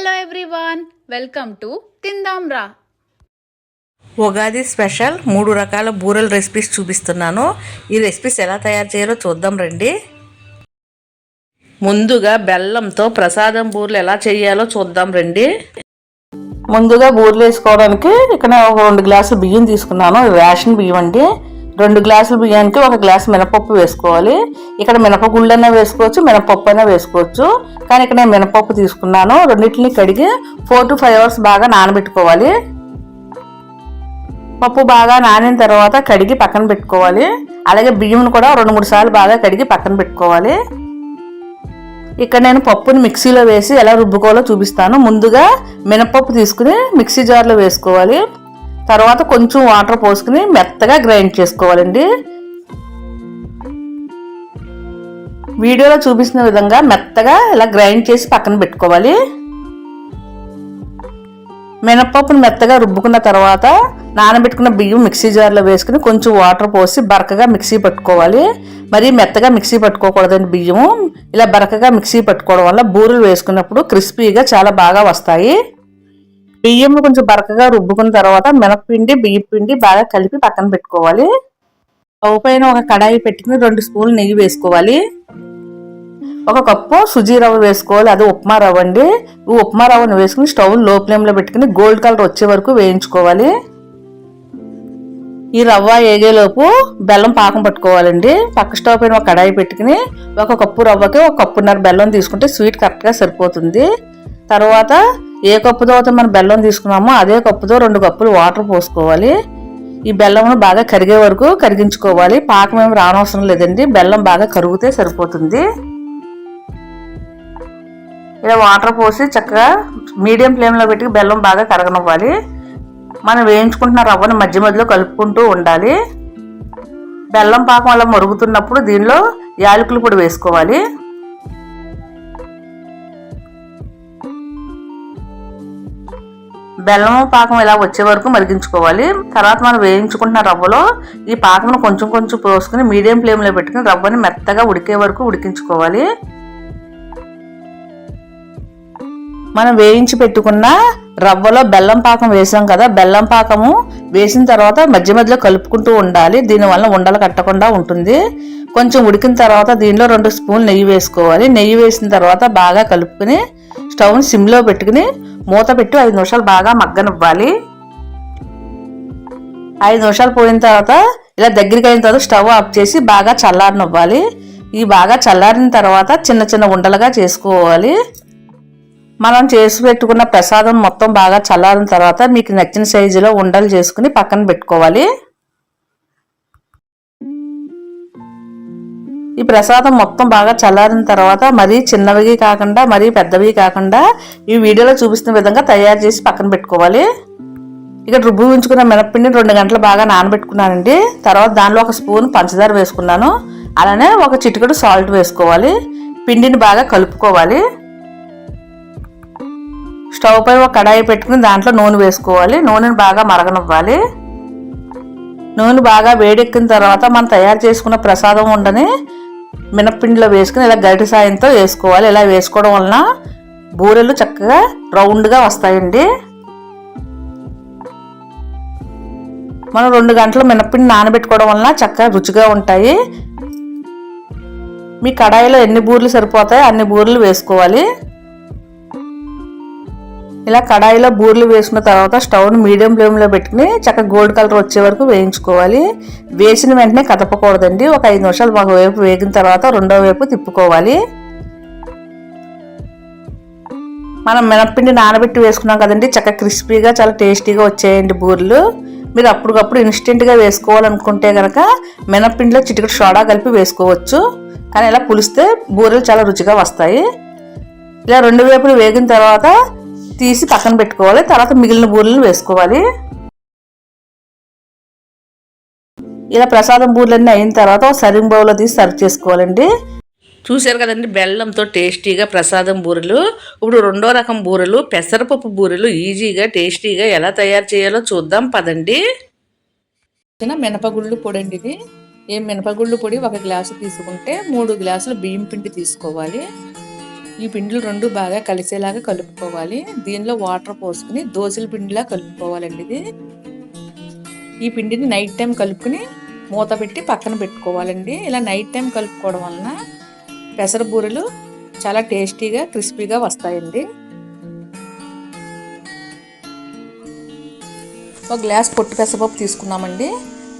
Hello everyone welcome to తిందాం రా Ugadi special మూడు రకాల బూరెల రెసిపీస్ చూపిస్తున్నాను. ఈ రెసిపీస్ ఎలా తయారు చేయాలో చూద్దాం రండి. ముందుగా బెల్లంతో ప్రసాదం బూరెలు ఎలా చేయాలో చూద్దాం రండి. ముందుగా బూరెలు వేసుకోవడానికి ఇక్కడ ఒక రెండు గ్లాసులు బియ్యం తీసుకున్నాను. రేషన్ బియ్యం అండి. రెండు గ్లాసుల బియ్యానికి ఒక గ్లాసు మినపప్పు వేసుకోవాలి. ఇక్కడ మినపగుళ్ళు అయినా వేసుకోవచ్చు మినపప్పు అయినా వేసుకోవచ్చు. కానీ ఇక్కడ నేను మినపప్పు తీసుకున్నాను. రెండింటిని కడిగి ఫోర్ టు ఫైవ్ అవర్స్ బాగా నానబెట్టుకోవాలి. పప్పు బాగా నానిన తర్వాత కడిగి పక్కన పెట్టుకోవాలి. అలాగే బియ్యం కూడా రెండు మూడు సార్లు బాగా కడిగి పక్కన పెట్టుకోవాలి. ఇక్కడ నేను పప్పుని మిక్సీలో వేసి ఎలా రుబ్బుకోవాలో చూపిస్తాను. ముందుగా మినపప్పు తీసుకుని మిక్సీ జార్లో వేసుకోవాలి. తర్వాత కొంచెం వాటర్ పోసుకుని మెత్తగా గ్రైండ్ చేసుకోవాలండి. వీడియోలో చూపిస్తున్న విధంగా మెత్తగా ఇలా గ్రైండ్ చేసి పక్కన పెట్టుకోవాలి. మినపప్పును మెత్తగా రుబ్బుకున్న తర్వాత నానబెట్టుకున్న బియ్యం మిక్సీ జార్లో వేసుకుని కొంచెం వాటర్ పోసి బరకగా మిక్సీ పట్టుకోవాలి. మరి మెత్తగా మిక్సీ పట్టుకోకూడదండి బియ్యము. ఇలా బరకగా మిక్సీ పట్టుకోవడం వల్ల బూరెలు వేసుకున్నప్పుడు క్రిస్పీగా చాలా బాగా వస్తాయి. బియ్యం కొంచెం బరకగా రుబ్బుకున్న తర్వాత మినప్పిండి బియ్యం పిండి బాగా కలిపి పక్కన పెట్టుకోవాలి. స్టవ్ పైన ఒక కడాయి పెట్టుకుని రెండు స్పూన్లు నెయ్యి వేసుకోవాలి. ఒక కప్పు సుజీ రవ్వ వేసుకోవాలి. అది ఉప్మా రవ్వ అండి. ఈ ఉప్మా రవ్వను వేసుకుని స్టవ్లో ఫ్లేమ్లో పెట్టుకుని గోల్డ్ కలర్ వచ్చే వరకు వేయించుకోవాలి. ఈ రవ్వ ఏగేలోపు బెల్లం పాకం పట్టుకోవాలండి. పక్క స్టవ్ పైన ఒక కడాయి పెట్టుకుని ఒక కప్పు రవ్వకి ఒక కప్పున్నర బెల్లం తీసుకుంటే స్వీట్ కరెక్ట్గా సరిపోతుంది. తర్వాత ఏ కప్పుతో అయితే మనం బెల్లం తీసుకున్నామో అదే కప్పుతో రెండు కప్పులు వాటర్ పోసుకోవాలి. ఈ బెల్లంను బాగా కరిగే వరకు కరిగించుకోవాలి. పాకం ఏమి రానవసరం లేదండి. బెల్లం బాగా కరిగితే సరిపోతుంది. ఇలా వాటర్ పోసి చక్కగా మీడియం ఫ్లేమ్లో పెట్టి బెల్లం బాగా కరగనివ్వాలి. మనం వేయించుకుంటున్న రవ్వను మధ్య మధ్యలో కలుపుకుంటూ ఉండాలి. బెల్లం పాకం అలా మరుగుతున్నప్పుడు దీనిలో యాలకుల పొడి వేసుకోవాలి. బెల్లం పాకం ఇలా వచ్చే వరకు మరిగించుకోవాలి. తర్వాత మనం వేయించుకుంటున్న రవ్వలో ఈ పాకమును కొంచెం కొంచెం పోసుకుని మీడియం ఫ్లేమ్లో పెట్టుకుని రవ్వని మెత్తగా ఉడికే వరకు ఉడికించుకోవాలి. మనం వేయించి పెట్టుకున్న రవ్వలో బెల్లం పాకం వేసాం కదా బెల్లం పాకము వేసిన తర్వాత మధ్య మధ్యలో కలుపుకుంటూ ఉండాలి. దీనివల్ల ఉండలు కట్టకుండా ఉంటుంది. కొంచెం ఉడికిన తర్వాత దీనిలో రెండు స్పూన్లు నెయ్యి వేసుకోవాలి. నెయ్యి వేసిన తర్వాత బాగా కలుపుకుని స్టవ్ని సిమ్లో పెట్టుకుని మూత పెట్టి ఐదు నిమిషాలు బాగా మగ్గనివ్వాలి. ఐదు నిమిషాలు పోయిన తర్వాత ఇలా దగ్గరికి అయిన తర్వాత స్టవ్ ఆఫ్ చేసి బాగా చల్లారనివ్వాలి. ఈ బాగా చల్లారిన తర్వాత చిన్న చిన్న ఉండలుగా చేసుకోవాలి. మనం చేసి పెట్టుకున్న ప్రసాదం మొత్తం బాగా చల్లారిన తర్వాత మీకు నచ్చిన సైజులో ఉండలు చేసుకుని పక్కన పెట్టుకోవాలి. ఈ ప్రసాదం మొత్తం బాగా చల్లారిన తర్వాత మరీ చిన్నవి కాకుండా మరీ పెద్దవి కాకుండా ఈ వీడియోలో చూపిస్తున్న విధంగా తయారు చేసి పక్కన పెట్టుకోవాలి. ఇక్కడ రుబ్బు ఉంచుకున్న మినప్పిండిని రెండు గంటలు బాగా నానబెట్టుకున్నానండి. తర్వాత దానిలో ఒక స్పూన్ పంచదార వేసుకున్నాను. అలానే ఒక చిటికెడు సాల్ట్ వేసుకోవాలి. పిండిని బాగా కలుపుకోవాలి. స్టవ్ పై ఒక కడాయి పెట్టుకుని దాంట్లో నూనె వేసుకోవాలి. నూనెని బాగా మరగనివ్వాలి. నూనె బాగా వేడెక్కిన తర్వాత మనం తయారు చేసుకున్న ప్రసాదం ఉండని మినప్పిండిలో వేసుకుని ఇలా గరిటి సాయంతో వేసుకోవాలి. ఇలా వేసుకోవడం వలన బూరెలు చక్కగా రౌండ్గా వస్తాయండి. మనం రెండు గంటలు మినప్పిండి నానబెట్టుకోవడం వలన చక్కగా రుచిగా ఉంటాయి. మీ కడాయిలో ఎన్ని బూరెలు సరిపోతాయో అన్ని బూరెలు వేసుకోవాలి. ఇలా కడాయిలో బూర్లు వేసుకున్న తర్వాత స్టవ్ను మీడియం ఫ్లేమ్లో పెట్టుకుని చక్కగా గోల్డ్ కలర్ వచ్చే వరకు వేయించుకోవాలి. వేసిన వెంటనే కదపకూడదండి. ఒక ఐదు నిమిషాలు ఒక వైపు వేగిన తర్వాత రెండో వైపు తిప్పుకోవాలి. మనం మినప్పిండి నానబెట్టి వేసుకున్నాం కదండి. చక్కగా క్రిస్పీగా చాలా టేస్టీగా వచ్చాయండి బూరెలు. మీరు అప్పటికప్పుడు ఇన్స్టెంట్గా వేసుకోవాలనుకుంటే కనుక మినప్పిండిలో చిటికటి సోడా కలిపి వేసుకోవచ్చు. కానీ ఇలా పులిస్తే బూరెలు చాలా రుచిగా వస్తాయి. ఇలా రెండు వైపులు వేగిన తర్వాత తీసి పక్కన పెట్టుకోవాలి. తర్వాత మిగిలిన బూరెలను వేసుకోవాలి. ఇలా ప్రసాదం బూరెలన్నీ అయిన తర్వాత ఒక సర్వింగ్ బౌల్లో తీసి సర్వ్ చేసుకోవాలండి. చూశారు కదండి బెల్లంతో టేస్టీగా ప్రసాదం బూరెలు. ఇప్పుడు రెండో రకం బూరెలు పెసరపప్పు బూరెలు ఈజీగా టేస్టీగా ఎలా తయారు చేయాలో చూద్దాం పదండి. మినపగుళ్ళు పొడి అండి ఇది. ఈ మినపగుళ్ళు పొడి ఒక గ్లాసు తీసుకుంటే మూడు గ్లాసులు బియ్యం పిండి తీసుకోవాలి. ఈ పిండిలు రెండు బాగా కలిసేలాగా కలుపుకోవాలి. దీనిలో వాటర్ పోసుకుని దోశల పిండిలా కలుపుకోవాలండి ఇది. ఈ పిండిని నైట్ టైం కలుపుకుని మూత పెట్టి పక్కన పెట్టుకోవాలండి. ఇలా నైట్ టైం కలుపుకోవడం వలన పెసర బూరెలు చాలా టేస్టీగా క్రిస్పీగా వస్తాయండి. ఒక గ్లాస్ పొట్టు పెసరపప్పు తీసుకున్నామండి.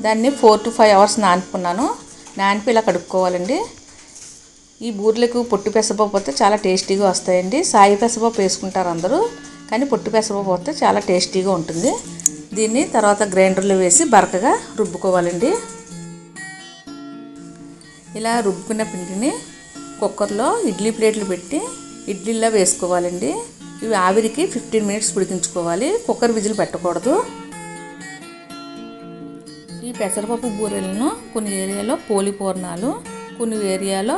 దాన్ని ఫోర్ టు ఫైవ్ అవర్స్ నానుకున్నాను. నానిపి ఇలా కడుక్కోవాలండి. ఈ బూరెలకు పొట్టు పెసరపప్పు వస్తే చాలా టేస్టీగా వస్తాయండి. సాయి పెసరపప్పు వేసుకుంటారు అందరూ కానీ పొట్టు పెసరపప్పు వస్తే చాలా టేస్టీగా ఉంటుంది. దీన్ని తర్వాత గ్రైండర్లో వేసి బరకగా రుబ్బుకోవాలండి. ఇలా రుబ్బుకున్న పిండిని కుక్కర్లో ఇడ్లీ ప్లేట్లు పెట్టి ఇడ్లీలా వేసుకోవాలండి. ఇవి ఆవిరికి ఫిఫ్టీన్ మినిట్స్ ఉడికించుకోవాలి కుక్కర్ విజిల్ పెట్టకూడదు. ఈ పెసరపప్పు బూరెలను కొన్ని ఏరియాలో పోలి పూర్ణాలు కొన్ని ఏరియాలో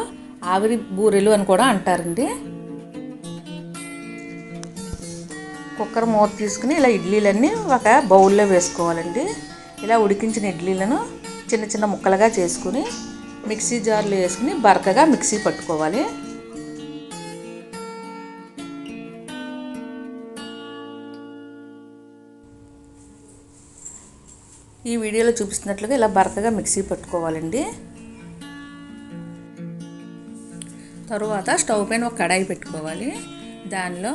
ఆవిరి బూరెలు అని కూడా అంటారండి. కుక్కర్ మూత తీసుకుని ఇలా ఇడ్లీలన్నీ ఒక బౌల్లో వేసుకోవాలండి. ఇలా ఉడికించిన ఇడ్లీలను చిన్న చిన్న ముక్కలుగా చేసుకుని మిక్సీ జార్లో వేసుకుని బరకగా మిక్సీ పట్టుకోవాలి. ఈ వీడియోలో చూపిస్తున్నట్లుగా ఇలా బరకగా మిక్సీ పట్టుకోవాలండి. తరువాత స్టవ్ పైన ఒక కడాయి పెట్టుకోవాలి. దానిలో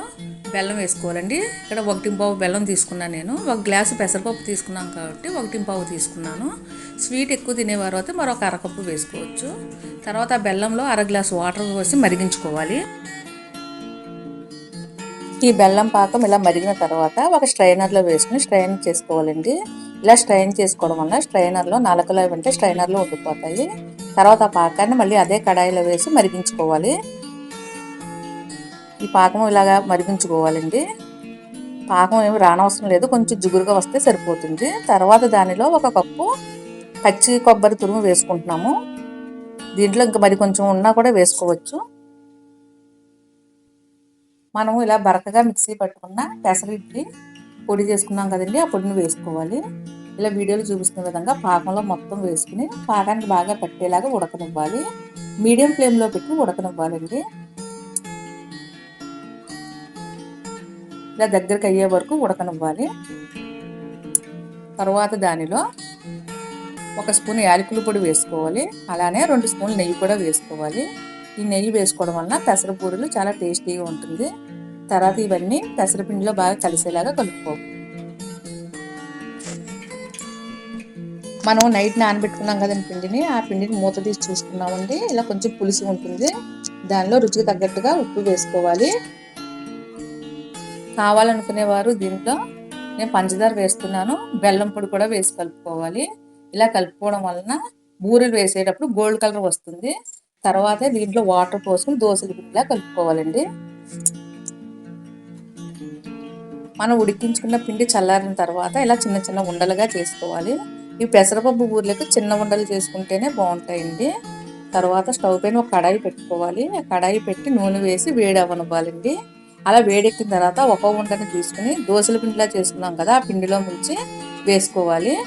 బెల్లం వేసుకోవాలండి. ఇక్కడ ఒకటి పావు బెల్లం తీసుకున్నాను నేను. ఒక గ్లాసు పెసరపప్పు తీసుకున్నాను కాబట్టి ఒకటి పావు తీసుకున్నాను. స్వీట్ ఎక్కువ తినేవారు అయితే మరొక అరకప్పు వేసుకోవచ్చు. తర్వాత బెల్లంలో అర గ్లాసు వాటర్ పోసి మరిగించుకోవాలి. ఈ బెల్లం పాకం ఇలా మరిగిన తర్వాత ఒక స్ట్రైనర్లో వేసుకుని స్ట్రైన్ చేసుకోవాలండి. ఇలా స్ట్రైన్ చేసుకోవడం వల్ల స్ట్రైనర్లో నలకలు అవి ఉంటే స్ట్రైనర్లో ఉండిపోతాయి. తర్వాత ఆ పాకాన్ని మళ్ళీ అదే కడాయిలో వేసి మరిగించుకోవాలి. ఈ పాకం ఇలాగా మరిగించుకోవాలండి. పాకం ఏమి రానవసరం లేదు కొంచెం జిగురుగా వస్తే సరిపోతుంది. తర్వాత దానిలో ఒక కప్పు పచ్చి కొబ్బరి తురుము వేసుకుంటున్నాము. దీంట్లో ఇంకా మరి కొంచెం ఉన్నా కూడా వేసుకోవచ్చు. మనము ఇలా బరకగా మిక్సీ పట్టుకున్న పెసర ఇడ్లీ పొడి చేసుకున్నాం కదండి ఆ పొడిని వేసుకోవాలి. ఇలా వీడియోలో చూపిస్తున్న విధంగా పాకంలో మొత్తం వేసుకుని పాకానికి బాగా పట్టేలాగా ఉడకనివ్వాలి. మీడియం ఫ్లేమ్లో పెట్టి ఉడకనివ్వాలండి. ఇలా దగ్గరికి అయ్యే వరకు ఉడకనివ్వాలి. తర్వాత దానిలో ఒక స్పూన్ యాలకుల పొడి వేసుకోవాలి. అలానే రెండు స్పూన్లు నెయ్యి కూడా వేసుకోవాలి. ఈ నెయ్యి వేసుకోవడం వలన పెసరపూరులు చాలా టేస్టీగా ఉంటుంది. తర్వాత ఇవన్నీ పెసరపిండిలో బాగా కలిసేలాగా కలుపుకోవాలి. మనం నైట్ నానబెట్టుకున్నాం కదండి పిండిని ఆ పిండిని మూత తీసి చూసుకున్నామండి. ఇలా కొంచెం పులుసు ఉంటుంది. దానిలో రుచికి తగ్గట్టుగా ఉప్పు వేసుకోవాలి. కావాలనుకునేవారు దీంట్లో నేను పంచదార వేస్తున్నాను. బెల్లం పొడి కూడా వేసి కలుపుకోవాలి. ఇలా కలుపుకోవడం వలన బూరెలు వేసేటప్పుడు గోల్డ్ కలర్ వస్తుంది. తర్వాత దీంట్లో వాటర్ పోసుకుని దోశలు ఇలా కలుపుకోవాలండి. మనం ఉడికించుకున్న పిండి చల్లారిన తర్వాత ఇలా చిన్న చిన్న ఉండలుగా చేసుకోవాలి. ఈ పెసరపప్పు బూరెలకు చిన్న ఉండలు చేసుకుంటేనే బాగుంటాయండి. తర్వాత స్టవ్ పైన ఒక కడాయి పెట్టుకోవాలి. కడాయి పెట్టి నూనె వేసి వేడి అవ్వనివ్వాలండి అలా వేడెక్కిన తర్వాత ఒక ఉండని తీసుకుని దోశల పిండిలా చేసుకున్నాం కదా ఆ పిండిలో ముంచి వేసుకోవాలి.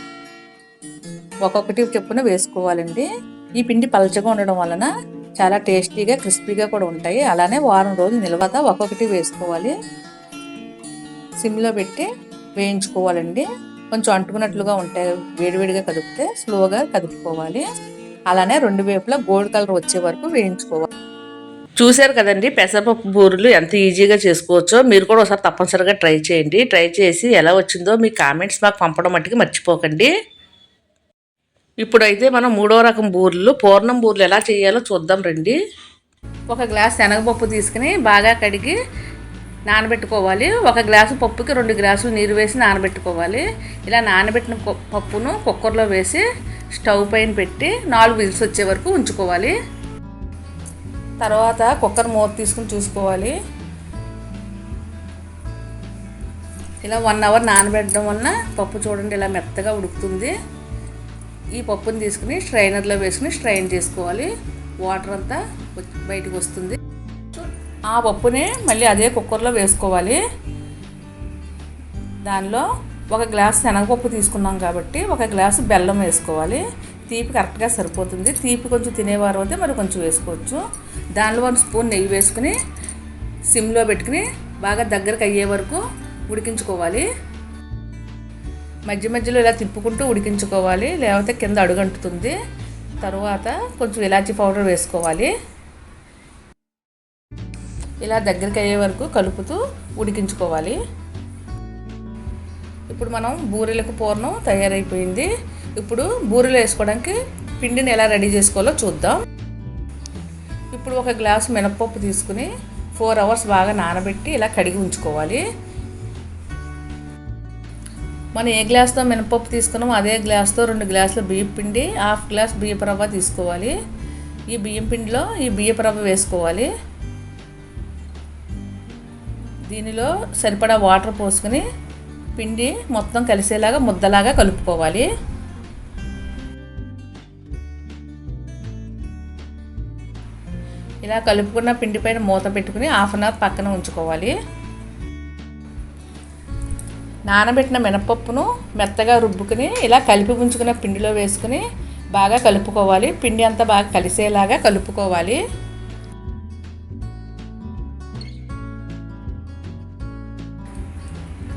ఒక్కొక్కటి చెప్పున వేసుకోవాలండి. ఈ పిండి పలచగా ఉండడం వలన చాలా టేస్టీగా క్రిస్పీగా కూడా ఉంటాయి. అలానే వారం రోజులు నిల్వత ఒక్కొక్కటి వేసుకోవాలి. సిమ్లో పెట్టి వేయించుకోవాలండి. కొంచెం అంటుకున్నట్లుగా ఉంటాయి వేడివేడిగా కదిపితే స్లోగా కదుపుకోవాలి అలానే రెండు వైపులా గోల్డ్ కలర్ వచ్చే వరకు వేయించుకోవాలి. చూశారు కదండి పెసరపప్పు బూరెలు ఎంత ఈజీగా చేసుకోవచ్చో. మీరు కూడా ఒకసారి తప్పనిసరిగా ట్రై చేయండి. ట్రై చేసి ఎలా వచ్చిందో మీ కామెంట్స్ మాకు పంపడం మట్టుకు మర్చిపోకండి. ఇప్పుడైతే మనం మూడో రకం బూరెలు పూర్ణం బూరెలు ఎలా చేయాలో చూద్దాం రండి. ఒక గ్లాస్ శనగపప్పు తీసుకుని బాగా కడిగి నానబెట్టుకోవాలి. ఒక గ్లాసు పప్పుకి రెండు గ్లాసులు నీరు వేసి నానబెట్టుకోవాలి. ఇలా నానబెట్టిన పప్పును కుక్కర్లో వేసి స్టవ్ పైన పెట్టి నాలుగు విజిల్స్ వచ్చే వరకు ఉంచుకోవాలి. తర్వాత కుక్కర్ మూత తీసుకుని చూసుకోవాలి. ఇలా వన్ అవర్ నానబెట్టడం వలన పప్పు చూడండి ఇలా మెత్తగా ఉడుకుతుంది. ఈ పప్పుని తీసుకుని స్ట్రైనర్లో వేసుకుని స్ట్రైన్ చేసుకోవాలి. వాటర్ అంతా బయటకు వస్తుంది. ఆ పప్పుని మళ్ళీ అదే కుక్కర్లో వేసుకోవాలి. దానిలో ఒక గ్లాస్ శనగపప్పు తీసుకున్నాం కాబట్టి ఒక గ్లాసు బెల్లం వేసుకోవాలి. తీపి కరెక్ట్గా సరిపోతుంది. తీపి కొంచెం తినేవారు అయితే మరి కొంచెం వేసుకోవచ్చు. దానిలో వన్ స్పూన్ నెయ్యి వేసుకుని సిమ్లో పెట్టుకుని బాగా దగ్గరకు అయ్యే వరకు ఉడికించుకోవాలి. మధ్య మధ్యలో ఇలా తిప్పుకుంటూ ఉడికించుకోవాలి. లేకపోతే కింద అడుగంటుతుంది. తర్వాత కొంచెం ఇలాచీ పౌడర్ వేసుకోవాలి. ఇలా దగ్గరికి అయ్యే వరకు కలుపుతూ ఉడికించుకోవాలి. ఇప్పుడు మనం బూరెలకు పూర్ణం తయారైపోయింది. ఇప్పుడు బూరెలు వేసుకోవడానికి పిండిని ఎలా రెడీ చేసుకోవాలో చూద్దాం. ఇప్పుడు ఒక గ్లాస్ మినపప్పు తీసుకుని ఫోర్ అవర్స్ బాగా నానబెట్టి ఇలా కడిగి ఉంచుకోవాలి. మనం ఏ గ్లాస్తో మినపప్పు తీసుకున్నామో అదే గ్లాస్తో రెండు గ్లాసుల బియ్యం పిండి హాఫ్ గ్లాస్ బియ్యపు రవ్వ తీసుకోవాలి. ఈ బియ్యం పిండిలో ఈ బియ్యపు రవ్వ వేసుకోవాలి. దీనిలో సరిపడా వాటర్ పోసుకొని పిండి మొత్తం కలిసేలాగా ముద్దలాగా కలుపుకోవాలి. ఇలా కలుపుకున్న పిండి పైన మూత పెట్టుకుని హాఫ్ అన్ అవర్ పక్కన ఉంచుకోవాలి. నానబెట్టిన మినపప్పును మెత్తగా రుబ్బుకుని ఇలా కలిపి ఉంచుకున్న పిండిలో వేసుకుని బాగా కలుపుకోవాలి. పిండి అంతా బాగా కలిసేలాగా కలుపుకోవాలి.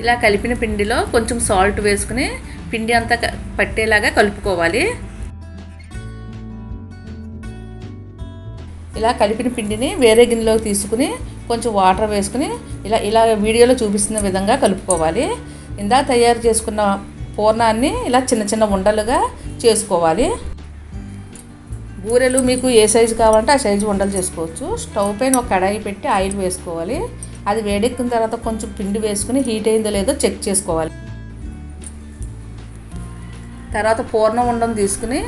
ఇలా కలిపిన పిండిలో కొంచెం సాల్ట్ వేసుకుని పిండి అంతా పట్టేలాగా కలుపుకోవాలి. ఇలా కలిపిన పిండిని వేరే గిన్నెలోకి తీసుకుని కొంచెం వాటర్ వేసుకుని ఇలా ఇలా వీడియోలో చూపిస్తున్న విధంగా కలుపుకోవాలి. ఇందా తయారు చేసుకున్న పూర్ణాన్ని ఇలా చిన్న చిన్న ఉండలుగా చేసుకోవాలి. బూరెలు మీకు ఏ సైజు కావాలంటే ఆ సైజు ఉండలు చేసుకోవచ్చు. స్టవ్ పైన ఒక కడాయి పెట్టి ఆయిల్ వేసుకోవాలి. అది వేడెక్కిన తర్వాత కొంచెం పిండి వేసుకుని హీట్ అయిందో లేదో చెక్ చేసుకోవాలి. తర్వాత పూర్ణం ఉండం తీసుకుని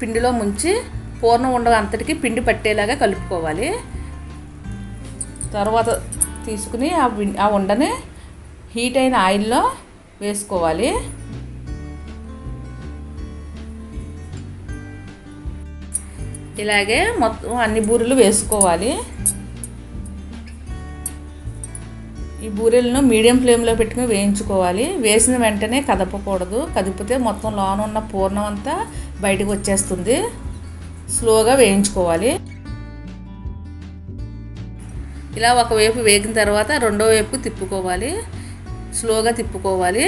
పిండిలో ముంచి పూర్ణం ఉండ అంతటికి పిండి పట్టేలాగా కలుపుకోవాలి. తర్వాత తీసుకుని ఆ ఆ ఉండని హీట్ అయిన ఆయిల్లో వేసుకోవాలి. ఇలాగే మొత్తం అన్ని బూరెలు వేసుకోవాలి. ఈ బూరెలను మీడియం ఫ్లేమ్లో పెట్టుకుని వేయించుకోవాలి. వేసిన వెంటనే కదపకూడదు. కదిపితే మొత్తం లోన ఉన్న పూర్ణం అంతా బయటకు వచ్చేస్తుంది. స్లోగా వేయించుకోవాలి. ఇలా ఒకవైపు వేగిన తర్వాత రెండో వైపు తిప్పుకోవాలి. స్లోగా తిప్పుకోవాలి.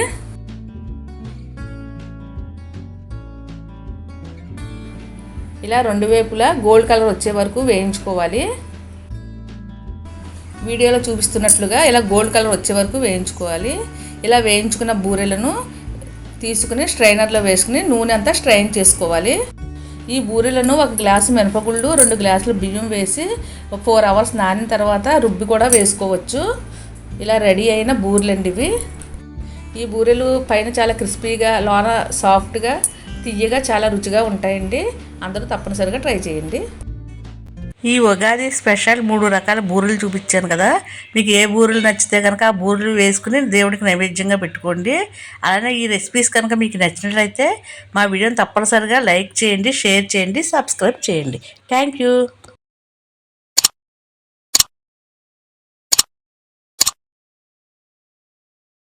ఇలా రెండు వైపులా గోల్డ్ కలర్ వచ్చే వరకు వేయించుకోవాలి. వీడియోలో చూపిస్తున్నట్లుగా ఇలా గోల్డ్ కలర్ వచ్చే వరకు వేయించుకోవాలి. ఇలా వేయించుకున్న బూరెలను తీసుకుని స్ట్రైనర్లో వేసుకుని నూనె అంతా స్ట్రైన్ చేసుకోవాలి. ఈ బూరెలను ఒక గ్లాసు మినపగుళ్ళు రెండు గ్లాసులు బియ్యం వేసి ఒక ఫోర్ అవర్స్ నానిన తర్వాత రుబ్బి కూడా వేసుకోవచ్చు. ఇలా రెడీ అయిన బూరెలండి ఇవి. ఈ బూరెలు పైన చాలా క్రిస్పీగా లోన సాఫ్ట్గా తియ్యగా చాలా రుచిగా ఉంటాయండి. అందరూ తప్పనిసరిగా ట్రై చేయండి. ఈ ఉగాది స్పెషల్ మూడు రకాల బూరెలు చూపించాను కదా. మీకు ఏ బూరెలు నచ్చితే కనుక ఆ బూరెలు వేసుకుని దేవుడికి నైవేద్యంగా పెట్టుకోండి. అలానే ఈ రెసిపీస్ కనుక మీకు నచ్చినట్లయితే మా వీడియోని తప్పనిసరిగా లైక్ చేయండి షేర్ చేయండి సబ్స్క్రైబ్ చేయండి. Thank you